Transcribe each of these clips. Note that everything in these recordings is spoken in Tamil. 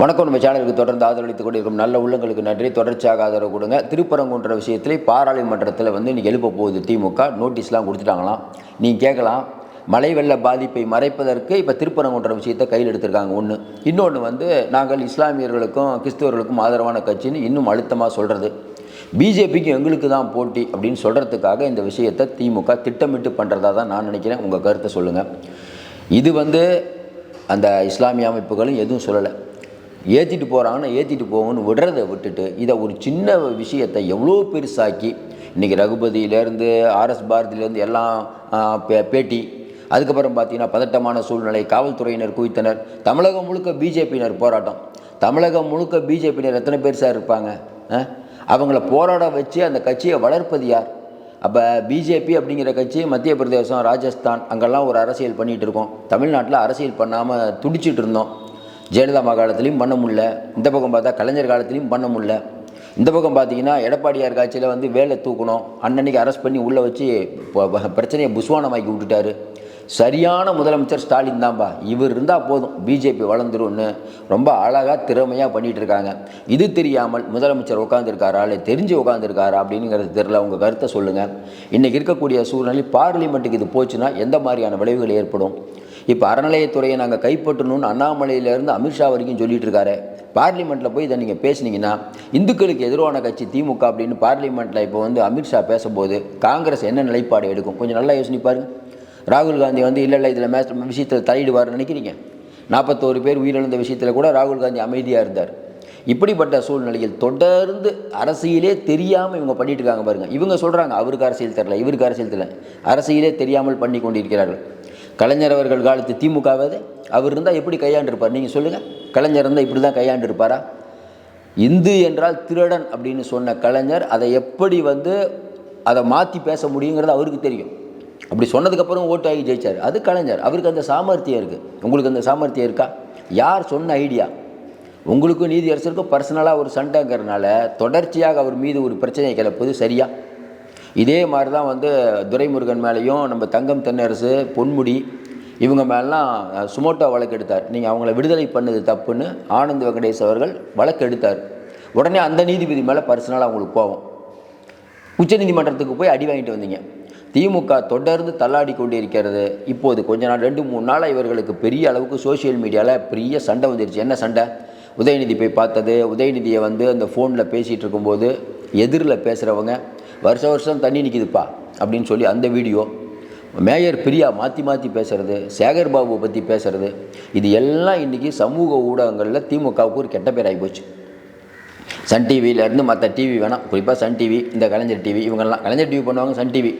வணக்கம். நம்ம சேனலுக்கு தொடர்ந்து ஆதரவளித்துக் கொண்டிருக்கும் நல்ல உள்ளங்களுக்கு நன்றி. தொடர்ச்சியாக ஆதரவு கொடுங்க. திருப்பரங்குன்ற விஷயத்திலே பாராளுமன்றத்தில் வந்து இன்றைக்கி எழுப்ப போகுது திமுக. நோட்டீஸ்லாம் கொடுத்துட்டாங்களாம். நீங்கள் கேட்கலாம். மழை வெள்ள பாதிப்பை மறைப்பதற்கு இப்போ திருப்பரங்குன்ற விஷயத்தை கையில் எடுத்திருக்காங்க. ஒன்று இன்னொன்று வந்து நாங்கள் இஸ்லாமியர்களுக்கும் கிறிஸ்தவர்களுக்கும் ஆதரவான கட்சின்னு இன்னும் அழுத்தமாக சொல்கிறது பிஜேபிக்கு எங்களுக்கு தான் போட்டி அப்படின்னு சொல்கிறதுக்காக இந்த விஷயத்தை திமுக திட்டமிட்டு பண்ணுறதா தான் நான் நினைக்கிறேன். உங்கள் கருத்தை சொல்லுங்கள் இது வந்து அந்த இஸ்லாமிய அமைப்புகளும் எதுவும் சொல்லலை. ஏற்றிட்டு போகிறாங்கன்னா ஏற்றிட்டு போகணும்னு விடுறதை விட்டுட்டு இதை ஒரு சின்ன விஷயத்தை எவ்வளோ பெருசாக்கி இன்றைக்கி ரகுபதியிலேருந்து ஆர்எஸ் பாரதியிலேருந்து எல்லாம் பே- பேட்டி. அதுக்கப்புறம் பார்த்தீங்கன்னா பதட்டமான சூழ்நிலை காவல்துறையினர் குவித்தனர். தமிழகம் முழுக்க பிஜேபியினர் போராட்டம். தமிழகம் முழுக்க பிஜேபியினர் எத்தனை பேர் சார் இருப்பாங்க? அவங்கள போராட வச்சு அந்த கட்சியை வளர்ப்பது யார்? அப்போ பிஜேபி அப்படிங்கிற கட்சி மத்திய பிரதேசம் ராஜஸ்தான் அங்கெல்லாம் ஒரு அரசியல் பண்ணிகிட்டு இருக்கோம். தமிழ்நாட்டில் அரசியல் பண்ணாமல் துடிச்சிட்டு இருந்தோம். ஜெயலலிதா அம்மா காலத்துலேயும் பண்ண முடியல. இந்த பக்கம் பார்த்தா கலைஞர் காலத்துலேயும் பண்ண முடியல. இந்த பக்கம் பார்த்தீங்கன்னா எடப்பாடியார் காட்சியில் வந்து வேலை தூக்கணும். அன்னன்னைக்கு அரெஸ்ட் பண்ணி உள்ளே வச்சு பிரச்சனையை புஸ்வானமாக்கி விட்டுட்டாரு. சரியான முதலமைச்சர் ஸ்டாலின் தான்பா. இவர் இருந்தால் போதும். பிஜேபி வளர்ந்துரும்னு ரொம்ப அழகாக திறமையாக பண்ணிகிட்டு இருக்காங்க. இது தெரியாமல் முதலமைச்சர் உட்காந்துருக்காரா இல்லை தெரிஞ்சு உட்காந்துருக்காரா அப்படிங்கிறது தெரில உங்கள் கருத்தை சொல்லுங்கள் இன்றைக்கி இருக்கக்கூடிய சூழ்நிலை பார்லிமெண்ட்டுக்கு இது போச்சுன்னா எந்த மாதிரியான விளைவுகள் ஏற்படும்? இப்போ அறநிலையத்துறையை நாங்கள் கைப்பற்றணும்னு அண்ணாமலையிலேருந்து அமித்ஷா வரைக்கும் சொல்லிட்டு இருக்காரு. பார்லிமெண்ட்டில் போய் இதை நீங்கள் பேசுனீங்கன்னா இந்துக்களுக்கு எதிரான கட்சி திமுக அப்படின்னு பார்லிமெண்ட்டில் இப்போ வந்து அமித்ஷா பேசும்போது காங்கிரஸ் என்ன நிலைப்பாடு எடுக்கும்? கொஞ்சம் நல்லா யோசனை பாருங்க. ராகுல் காந்தி வந்து இல்லை இல்லை இதில் மேஸ் விஷயத்தில் தலையிடுவார்னு நினைக்கிறீங்க? நாற்பத்தோரு பேர் உயிரிழந்த விஷயத்தில் கூட ராகுல் காந்தி அமைதியாக இருந்தார். இப்படிப்பட்ட சூழ்நிலையில் தொடர்ந்து அரசியலே தெரியாமல் இவங்க பண்ணிட்டு இருக்காங்க பாருங்க. இவங்க சொல்கிறாங்க அவருக்கு அரசியல் தெரில இவருக்கு அரசியல் தெரில அரசியலே தெரியாமல் பண்ணி கொண்டிருக்கிறார்கள். கலைஞர் அவர்கள் காலத்து திமுகவாது அவர் இருந்தால் எப்படி கையாண்டிருப்பார்? நீங்கள் சொல்லுங்கள் கலைஞர் இருந்தால் இப்படி தான் கையாண்டிருப்பாரா? இந்து என்றால் திருடன் அப்படின்னு சொன்ன கலைஞர் அதை எப்படி வந்து அதை மாற்றி பேச முடியுங்கிறது அவருக்கு தெரியும். அப்படி சொன்னதுக்கப்புறம் ஓட்டு ஆகி ஜெயிச்சார். அது கலைஞர். அவருக்கு அந்த சாமர்த்தியம் இருக்குது உங்களுக்கு அந்த சாமர்த்தியம் இருக்கா? யார் சொன்ன ஐடியா? உங்களுக்கும் நீதியரசருக்கும் பர்சனலாக ஒரு சண்டைங்கிறனால தொடர்ச்சியாக அவர் மீது ஒரு பிரச்சனையை கிளப்புது சரியாக இதே மாதிரி தான் வந்து துரைமுருகன் மேலேயும் நம்ம தங்கம் தென்னரசு பொன்முடி இவங்க மேலாம் சுமோட்டோ வழக்கு எடுத்தார். நீங்கள் அவங்கள விடுதலை பண்ணது தப்புன்னு ஆனந்த் வெங்கடேஷ் அவர்கள் வழக்கு எடுத்தார். உடனே அந்த நீதிபதி மேலே பர்சனலாக அவங்களுக்கு கோவம் உச்சநீதிமன்றத்துக்கு போய் அடி வாங்கிட்டு வந்தீங்க. திமுக தொடர்ந்து தள்ளாடி கொண்டிருக்கிறது இப்போது கொஞ்ச நாள் ரெண்டு மூணு நாளாக இவர்களுக்கு பெரிய அளவுக்கு சோஷியல் மீடியாவில் பெரிய சண்டை வந்துருச்சு. என்ன சண்டை? உதயநிதி போய் பார்த்தது. உதயநிதியை வந்து அந்த ஃபோனில் பேசிகிட்டு இருக்கும்போது எதிரில் பேசுகிறவங்க வருஷம் வருஷம் தண்ணி நிற்கிதுப்பா அப்படின்னு சொல்லி அந்த வீடியோ மேயர் பிரியா மாற்றி மாற்றி பேசுகிறது சேகர் பாபுவை பற்றி பேசுகிறது இது எல்லாம் இன்றைக்கி சமூக ஊடகங்களில் திமுகவுக்கு ஒரு கெட்ட பேர் ஆகிப்போச்சு சன் டிவியிலேருந்து மற்ற டிவி வேணாம். குறிப்பாக சன் டிவி இந்த கலைஞர் டிவி இவங்கெல்லாம் கலைஞர் டிவி பண்ணுவாங்க சன் டிவி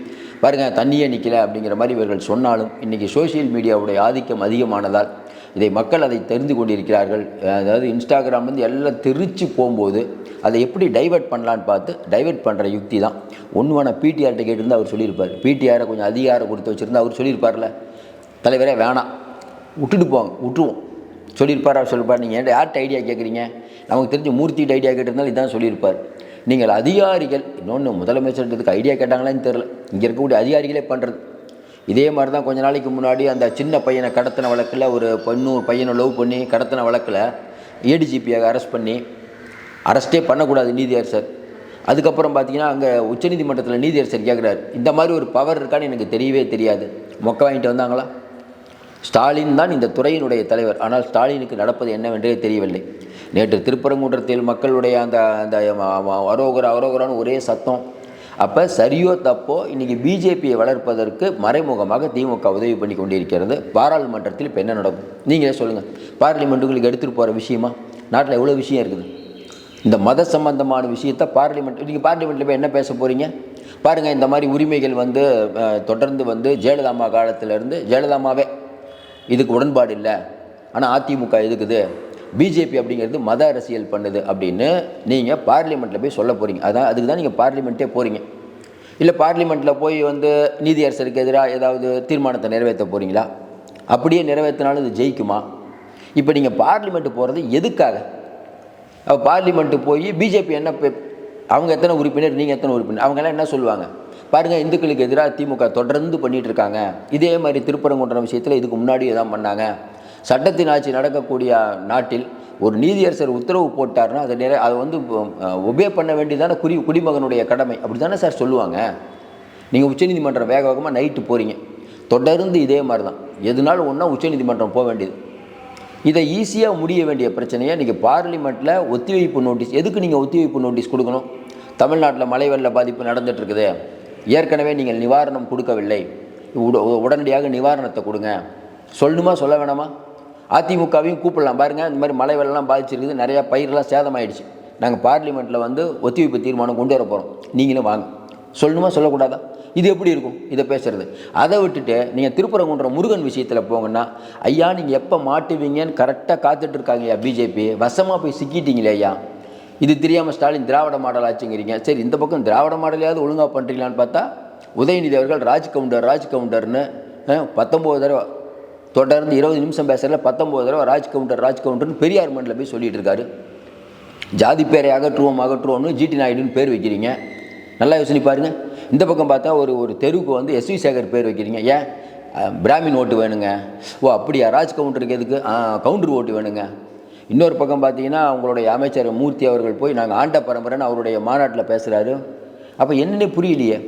பாருங்கள் தண்ணியே நிற்கல அப்படிங்கிற மாதிரி இவர்கள் சொன்னாலும் இன்றைக்கி சோஷியல் மீடியாவுடைய ஆதிக்கம் அதிகமானதால் இதை மக்கள் அதை தெரிந்து கொண்டிருக்கிறார்கள். அதாவது இன்ஸ்டாகிராம்லேருந்து எல்லாம் தெரிச்சு போகும்போது அதை எப்படி டைவர்ட் பண்ணலான்னு பார்த்து டைவர்ட் பண்ணுற யுக்தி தான். ஒன்று வேணால் பிடிஆர்கிட்ட கேட்டிருந்தா அவர் சொல்லியிருப்பார். பிடிஆரை கொஞ்சம் அதிகாரம் கொடுத்து வச்சுருந்தா அவர் சொல்லியிருப்பார்ல. தலைவரே வேணாம். விட்டுட்டு போங்க விட்டுருவோம். சொல்லியிருப்பார் அவர் சொல்லியிருப்பார் நீங்கள் யார்கிட்ட ஐடியா கேட்குறீங்க நமக்கு தெரிஞ்ச மூர்த்திகிட்ட ஐடியா கேட்டிருந்தாலும் இதான் சொல்லியிருப்பார். நீங்கள் அதிகாரிகள் இன்னொன்று முதலமைச்சர்ன்றதுக்கு ஐடியா கேட்டாங்களான்னு தெரில இங்கே இருக்கக்கூடிய அதிகாரிகளே பண்ணுறது இதே மாதிரி தான் கொஞ்ச நாளைக்கு முன்னாடி அந்த சின்ன பையனை கடத்தின வழக்கில் ஒரு பொண்ணு ஒரு பையனை லவ் பண்ணி கடத்தின வழக்கில் ஏடிஜிபியாக அரெஸ்ட் பண்ணி அரெஸ்ட்டே பண்ணக்கூடாது நீதியரசர். அதுக்கப்புறம் பார்த்தீங்கன்னா அங்கே உச்சநீதிமன்றத்தில் நீதியரசர் கேட்குறாரு இந்த மாதிரி ஒரு பவர் இருக்கான்னு எனக்கு தெரியவே தெரியாது. மொக்க வாங்கிட்டு வந்தாங்களா? ஸ்டாலின் தான் இந்த துறையினுடைய தலைவர். ஆனால் ஸ்டாலினுக்கு நடப்பது என்னவென்றே தெரியவில்லை. நேற்று திருப்பரங்குன்றத்தில் மக்களுடைய அந்த அந்த அரோகர அரோகரான ஒரே சத்தம். அப்போ சரியோ தப்போ இன்றைக்கி பிஜேபியை வளர்ப்பதற்கு மறைமுகமாக திமுக உதவி பண்ணி கொண்டிருக்கிறது. பாராளுமன்றத்தில் இப்போ என்ன நடக்கும்? நீங்களே சொல்லுங்கள் பார்லிமெண்ட்டுகளுக்கு எடுத்துகிட்டு போகிற விஷயமா? நாட்டில் எவ்வளோ விஷயம் இருக்குது? இந்த மத சம்பந்தமான விஷயத்தை பார்லிமெண்ட் நீங்கள் பார்லிமெண்ட்டில் போய் என்ன பேச போகிறீங்க பாருங்கள் இந்த மாதிரி உரிமைகள் வந்து தொடர்ந்து வந்து ஜெயலலிதாம்மா காலத்திலேருந்து ஜெயலலிதாமாவே இதுக்கு உடன்பாடு இல்லை. ஆனால் அதிமுக எதுக்குது? பிஜேபி அப்படிங்கிறது மத அரசியல் பண்ணுது அப்படின்னு நீங்கள் பார்லிமெண்ட்டில் போய் சொல்ல போகிறீங்க அதான் அதுக்கு தான் நீங்கள் பார்லிமெண்ட்டே போகிறீங்க இல்லை பார்லிமெண்ட்டில் போய் வந்து நீதியரசருக்கு எதிராக ஏதாவது தீர்மானத்தை நிறைவேற்ற போகிறீங்களா அப்படியே நிறைவேற்றினாலும் இது ஜெயிக்குமா? இப்போ நீங்கள் பார்லிமெண்ட்டு போகிறது எதுக்காக? அப்போ பார்லிமெண்ட்டு போய் பிஜேபி என்ன பெ- அவங்க எத்தனை உறுப்பினர் நீங்கள் எத்தனை உறுப்பினர்? அவங்கெல்லாம் என்ன சொல்லுவாங்க? பாருங்கள் இந்துக்களுக்கு எதிராக திமுக தொடர்ந்து பண்ணிகிட்டு இருக்காங்க. இதே மாதிரி திருப்பரங்குன்றம் விஷயத்தில் இதுக்கு முன்னாடி தான் பண்ணாங்க. சட்டத்தின் ஆட்சி நடக்கக்கூடிய நாட்டில் ஒரு நீதியரசர் உத்தரவு போட்டார்னா அதை நிறைய அதை வந்து ஒபே பண்ண வேண்டியதான குடி குடிமகனுடைய கடமை. அப்படி தானே சார் சொல்லுவாங்க? நீங்கள் உச்சநீதிமன்றம் வேக வேகமாக நைட்டு போகிறீங்க தொடர்ந்து இதே மாதிரி தான் எதுனாலும் ஒன்றா உச்சநீதிமன்றம் போக வேண்டியது. இதை ஈஸியாக முடிய வேண்டிய பிரச்சனையை நீங்கள் பார்லிமெண்ட்டில் ஒத்திவைப்பு நோட்டீஸ் எதுக்கு நீங்கள் ஒத்திவைப்பு நோட்டீஸ் கொடுக்கணும்? தமிழ்நாட்டில் மழை வெள்ள பாதிப்பு நடந்துகிட்ருக்குது இருக்குது ஏற்கனவே நீங்கள் நிவாரணம் கொடுக்கவில்லை. உடனடியாக நிவாரணத்தை கொடுங்க. சொல்லணுமா சொல்ல வேணாமா? அதிமுகவையும் கூப்பிடலாம் பாருங்கள் இந்த மாதிரி மழை வெள்ளம்லாம் பாதிச்சிருக்குது. நிறையா பயிரெலாம் சேதமாயிடுச்சு. நாங்கள் பார்லிமெண்ட்டில் வந்து ஒத்திவைப்பு தீர்மானம் கொண்டு வர போகிறோம் நீங்களும் வாங்க. சொல்லணுமா சொல்லக்கூடாதா? இது எப்படி இருக்கும்? இதை பேசுகிறது அதை விட்டுட்டு நீங்கள் திருப்பரங்குன்ற முருகன் விஷயத்தில் போங்கன்னா ஐயா நீங்கள் எப்போ மாட்டுவீங்கன்னு கரெக்டாக காத்துட்டு ஐயா பிஜேபி. வசமாக போய் சிக்கிட்டீங்களே ஐயா. இது தெரியாமல் ஸ்டாலின் திராவிட மாடல் ஆச்சுங்கிறீங்க சரி இந்த பக்கம் திராவிட மாடலையாவது ஒழுங்காக பண்ணுறீங்களான்னு பார்த்தா உதயநிதி அவர்கள் ராஜ் கவுண்டர் ராஜ் கவுண்டர்னு பத்தொம்போது தடவை தொடர்ந்து இருபது நிமிஷம் பேசுகிறதுல பத்தொம்போது தடவை ராஜ் கவுண்டர் ராஜ் கவுண்டர்னு பெரியார் மண்டில் போய் சொல்லிட்டு இருக்காரு. ஜாதி பேரை அகற்றுவோம் அகற்றுவோம்னு ஜிடி நாயுடுன்னு பேர் வைக்கிறீங்க. நல்லா யோசனை பாருங்க. இந்த பக்கம் பார்த்தா ஒரு ஒரு தெருவுக்கு வந்து எஸ்வி சேகர் பேர் வைக்கிறீங்க. ஏன்? பிராமின் ஓட்டு வேணுங்க. ஓ அப்படியா? ராஜ் கவுண்டருக்கு எதுக்கு? கவுண்டர் ஓட்டு வேணுங்க. இன்னொரு பக்கம் பார்த்தீங்கன்னா அவங்களுடைய அமைச்சர் மூர்த்தி அவர்கள் போய் நாங்கள் ஆண்ட பரம்பரைன்னு அவருடைய மாநாட்டில் பேசுகிறாரு அப்போ என்னென்ன புரியலையே.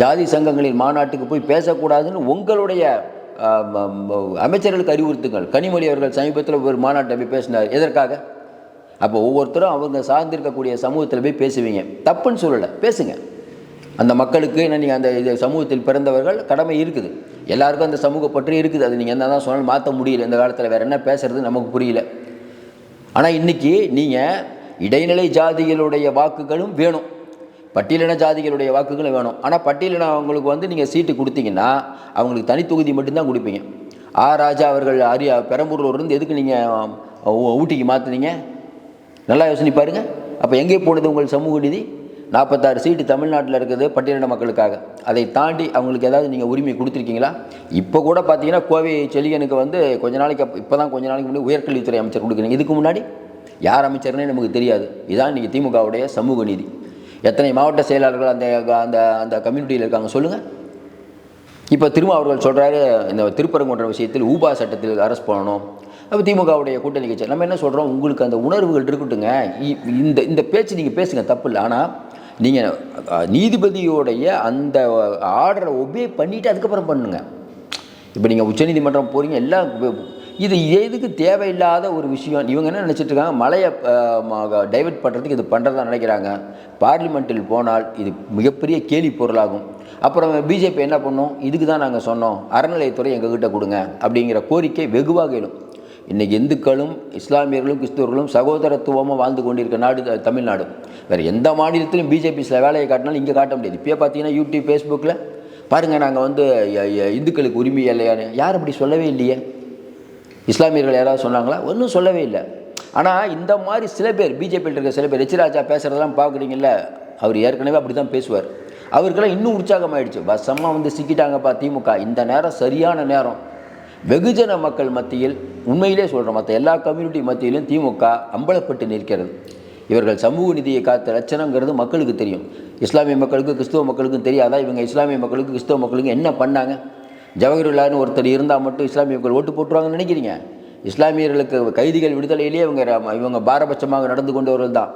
ஜாதி சங்கங்களின் மாநாட்டுக்கு போய் பேசக்கூடாதுன்னு உங்களுடைய அமைச்சர்களுக்கு அறிவுறுத்துங்கள். கனிமொழி அவர்கள் சமீபத்தில் ஒரு மாநாட்டை போய் பேசினார். எதற்காக? அப்போ ஒவ்வொருத்தரும் அவங்க சார்ந்திருக்கக்கூடிய சமூகத்தில் போய் பேசுவீங்க. தப்புன்னு சொல்லலை. பேசுங்க. அந்த மக்களுக்கு என்ன நீங்கள் அந்த இது சமூகத்தில் பிறந்தவர்கள் கடமை இருக்குது. எல்லாருக்கும் அந்த சமூக பற்றி இருக்குது. அது நீங்கள் என்ன தான் சொன்னாலும் மாற்ற முடியல. இந்த காலத்தில் வேறு என்ன பேசுறது நமக்கு புரியல. ஆனால் இன்றைக்கி நீங்கள் இடைநிலை ஜாதிகளுடைய வாக்குகளும் வேணும். பட்டியலின ஜாதிகளுடைய வாக்குகளும் வேணும். ஆனால் பட்டியலின அவங்களுக்கு வந்து நீங்கள் சீட்டு கொடுத்தீங்கன்னா அவங்களுக்கு தனி தொகுதி மட்டும்தான் கொடுப்பீங்க. ஆ ராஜா அவர்கள் அரியா பெரம்பூர்ல இருந்து எதுக்கு நீங்கள் ஊட்டிக்கு மாற்றுனீங்க நல்லா யோசனை பாருங்க. அப்போ எங்கே போனது உங்கள் சமூக நீதி? நாற்பத்தாறு சீட்டு தமிழ்நாட்டில் இருக்குது பட்டியலின மக்களுக்காக. அதை தாண்டி அவங்களுக்கு ஏதாவது நீங்கள் உரிமை கொடுத்துருக்கீங்களா? இப்போ கூட பார்த்தீங்கன்னா கோவை செலியனுக்கு வந்து கொஞ்ச நாளைக்கு இப்போ தான் கொஞ்ச நாளைக்கு முன்னாடி உயர்கல்வித்துறை அமைச்சர் கொடுக்குறீங்க. இதுக்கு முன்னாடி யார் அமைச்சர்னே நமக்கு தெரியாது. இதான் இன்றைக்கி திமுகவுடைய சமூக நீதி. எத்தனை மாவட்ட செயலாளர்கள் அந்த அந்த அந்த கம்யூனிட்டியில் இருக்காங்க சொல்லுங்கள் இப்போ திரும்ப அவர்கள் சொல்கிறாரு இந்த திருப்பரங்குன்ற விஷயத்தில் ஊபா சட்டத்தில் அரெஸ்ட் பண்ணணும் அப்போ திமுகவுடைய கூட்டணி கட்சி நம்ம என்ன சொல்கிறோம் உங்களுக்கு அந்த உணர்வுகள் இருக்கட்டுங்க. இ- இந்த இந்த பேச்சு நீங்கள் பேசுங்க தப்பு இல்லை. ஆனால் நீங்கள் நீதிபதியோடைய அந்த ஆர்டரை ஒபே பண்ணிவிட்டு அதுக்கப்புறம் பண்ணுங்க. இப்போ நீங்கள் உச்சநீதிமன்றம் போகிறீங்க எல்லாம் இது எதுக்கு தேவையில்லாத ஒரு விஷயம்? இவங்க என்ன நினச்சிட்டு இருக்காங்க? மலையை டைவெர்ட் பண்ணுறதுக்கு இது பண்ணுறதா நினைக்கிறாங்க. பார்லிமெண்ட்டில் போனால் இது மிகப்பெரிய கேலி பொருளாகும். அப்புறம் பிஜேபி என்ன பண்ணும்? இதுக்கு தான் நாங்கள் சொன்னோம். அறநிலையத்துறை எங்ககிட்ட கொடுங்க அப்படிங்கிற கோரிக்கை வெகுவாக எழும். இன்றைக்கி இந்துக்களும் இஸ்லாமியர்களும் கிறிஸ்துவர்களும் சகோதரத்துவமாக வாழ்ந்து கொண்டிருக்க நாடு தமிழ்நாடு. வேறு எந்த மாநிலத்திலும் பிஜேபி சில வேலையை காட்டினாலும் இங்கே காட்ட முடியாது. இப்போயே பார்த்தீங்கன்னா யூடியூப் ஃபேஸ்புக்கில் பாருங்கள் நாங்கள் வந்து இந்துக்களுக்கு உரிமை இல்லையான்னு. யார் அப்படி சொல்லவே இல்லையே. இஸ்லாமியர்கள் யாராவது சொன்னாங்களா? ஒன்றும் சொல்லவே இல்லை. ஆனால் இந்த மாதிரி சில பேர் பிஜேபியில் இருக்க சில பேர் ரிச்சிராஜா பேசுகிறதெல்லாம் பார்க்குறீங்கல்ல அவர் ஏற்கனவே அப்படி தான் பேசுவார். அவருக்கெல்லாம் இன்னும் உற்சாகமாயிடுச்சு. பசமாக வந்து சிக்கிட்டாங்கப்பா திமுக. இந்த நேரம் சரியான நேரம். வெகுஜன மக்கள் மத்தியில் உண்மையிலே சொல்கிறோம் மற்ற எல்லா கம்யூனிட்டி மத்தியிலும் திமுக அம்பலப்பட்டு நிற்கிறது. இவர்கள் சமூக நிதியை காத்த லட்சணங்கிறது மக்களுக்கு தெரியும். இஸ்லாமிய மக்களுக்கு கிறிஸ்துவ மக்களுக்கும் தெரியாதா? இவங்க இஸ்லாமிய மக்களுக்கு கிறிஸ்துவ மக்களுக்கு என்ன பண்ணாங்க? ஜவஹர்லால்னு ஒருத்தர் இருந்தால் மட்டும் இஸ்லாமியர்கள் ஓட்டு போட்டுருவாங்கன்னு நினைக்கிறீங்க? இஸ்லாமியர்களுக்கு கைதிகள் விடுதலையிலேயே இவங்க இவங்க பாரபட்சமாக நடந்து கொண்டவர்கள் தான்.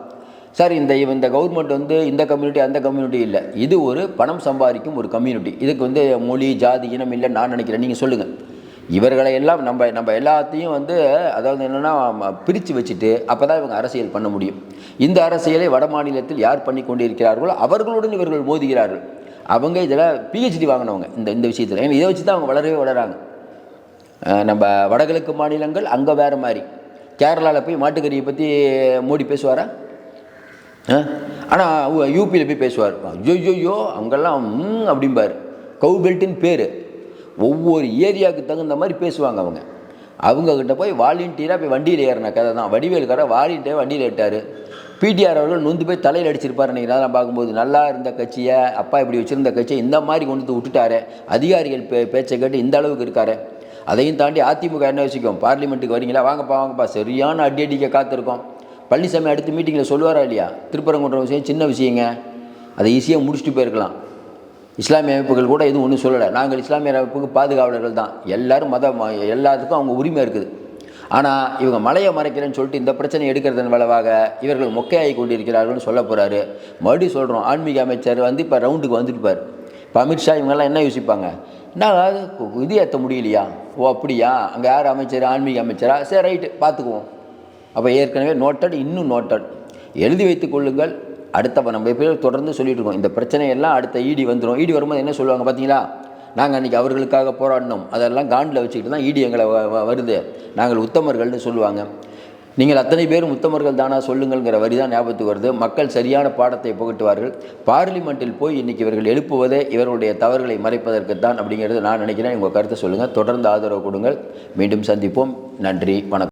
சார் இந்த இந்த கவர்மெண்ட் வந்து இந்த கம்யூனிட்டி அந்த கம்யூனிட்டி இல்லை. இது ஒரு பணம் சம்பாதிக்கும் ஒரு கம்யூனிட்டி இதுக்கு வந்து மொழி ஜாதி இனம் இல்லை நான் நினைக்கிறேன். நீங்கள் சொல்லுங்கள் இவர்களை எல்லாம் நம்ம நம்ம எல்லாத்தையும் வந்து அதாவது என்னென்னா பிரித்து வச்சுட்டு அப்போ தான் இவங்க அரசியல் பண்ண முடியும். இந்த அரசியலை வட மாநிலத்தில் யார் பண்ணி கொண்டிருக்கிறார்களோ அவர்களுடன் இவர்கள் மோதுகிறார்கள். அவங்க இதில் பிஹெச்டி வாங்கினவங்க இந்த இந்த விஷயத்தில். ஏன்னா இதை வச்சு தான் அவங்க வளரவே வளராங்க. நம்ம வடகிழக்கு மாநிலங்கள் அங்கே வேறு மாதிரி. கேரளாவில் போய் மாட்டுக்கறியை பற்றி மோடி பேசுவாரா? ஆனால் யூபியில் போய் பேசுவார். ஐயோ அங்கெல்லாம் ம் அப்படிம்பார். கவு பெல்ட்டுன்னு பேர். ஒவ்வொரு ஏரியாவுக்கு தகுந்த மாதிரி பேசுவாங்க அவங்க. அவங்கக்கிட்ட போய் வாலண்டியராக போய் வண்டியில் ஏறின கதை தான். வடிவேலுக்கார வாலண்டியராக வண்டியில் ஏட்டார் பிடிஆர் அவர்கள் நொந்து போய் தலையில் அடிச்சிருப்பார் நீங்கள் நான் பார்க்கும்போது. நல்லா இருந்த கட்சியை அப்பா இப்படி வச்சுருந்த கட்சியை இந்த மாதிரி கொண்டு வந்து விட்டுட்டாரு. அதிகாரிகள் பே பேச்சை கேட்டு இந்த அளவுக்கு இருக்காரு. அதையும் தாண்டி அதிமுக என்ன வச்சுக்கோம் பார்லிமெண்ட்டுக்கு வரீங்களா? வாங்கப்பா வாங்கப்பா. சரியான அடி அடிக்க காத்திருக்கோம். பழனிசாமி அடுத்த மீட்டிங்கில் சொல்லுவாரா இல்லையா? திருப்பரங்குன்ற விஷயம் சின்ன விஷயங்க. அதை ஈஸியாக முடிச்சுட்டு போயிருக்கலாம். இஸ்லாமிய அமைப்புகள் கூட எதுவும் ஒன்றும் சொல்லலை. நாங்கள் இஸ்லாமிய அமைப்புக்கு பாதுகாவலர்கள் தான். எல்லாரும் மத ம- எல்லாத்துக்கும் அவங்க உரிமை இருக்குது. ஆனால் இவங்க மலையை மறைக்கிறேன்னு சொல்லிட்டு இந்த பிரச்சனை எடுக்கிறதன் விளைவாக இவர்கள் மொக்கையாகி கொண்டிருக்கிறார்கள்னு சொல்ல போகிறாரு மறுபடியும் சொல்கிறோம் ஆன்மீக அமைச்சர் வந்து இப்போ ரவுண்டுக்கு வந்துட்டுப்பார் இப்போ அமித்ஷா இவங்கெல்லாம் என்ன யோசிப்பாங்க? என்ன அதாவது இது ஏற்ற முடியலையா? ஓ அப்படியா? அங்கே யார் அமைச்சர்? ஆன்மீக அமைச்சரா? சரி ரைட்டு பார்த்துக்குவோம் அப்போ ஏற்கனவே நோட்டட் இன்னும் நோட்டட் எழுதி வைத்துக் கொள்ளுங்கள். அடுத்த நம்ம பேர் தொடர்ந்து சொல்லிட்டு இருக்கோம். இந்த பிரச்சனையெல்லாம் அடுத்த ஈடி வந்துடும் ஈடி வரும்போது என்ன சொல்லுவாங்க பார்த்தீங்களா நாங்கள் அன்றைக்கி அவர்களுக்காக போராடினோம். அதெல்லாம் காண்டில் வச்சுக்கிட்டு தான் ஈடி எங்களை வருது. நாங்கள் உத்தமர்கள்னு சொல்லுவாங்க. நீங்கள் அத்தனை பேரும் உத்தமர்கள் தானா சொல்லுங்கள்ங்கிற வரி தான் ஞாபகத்துக்கு வருது. மக்கள் சரியான பாடத்தை புகட்டுவார்கள். பார்லிமெண்ட்டில் போய் இன்றைக்கி இவர்கள் எழுப்புவதே இவர்களுடைய தவறுகளை மறைப்பதற்கு தான் அப்படிங்கிறது நான் நினைக்கிறேன். உங்கள் கருத்தை சொல்லுங்கள். தொடர்ந்து ஆதரவு கொடுங்கள். மீண்டும் சந்திப்போம். நன்றி. வணக்கம்.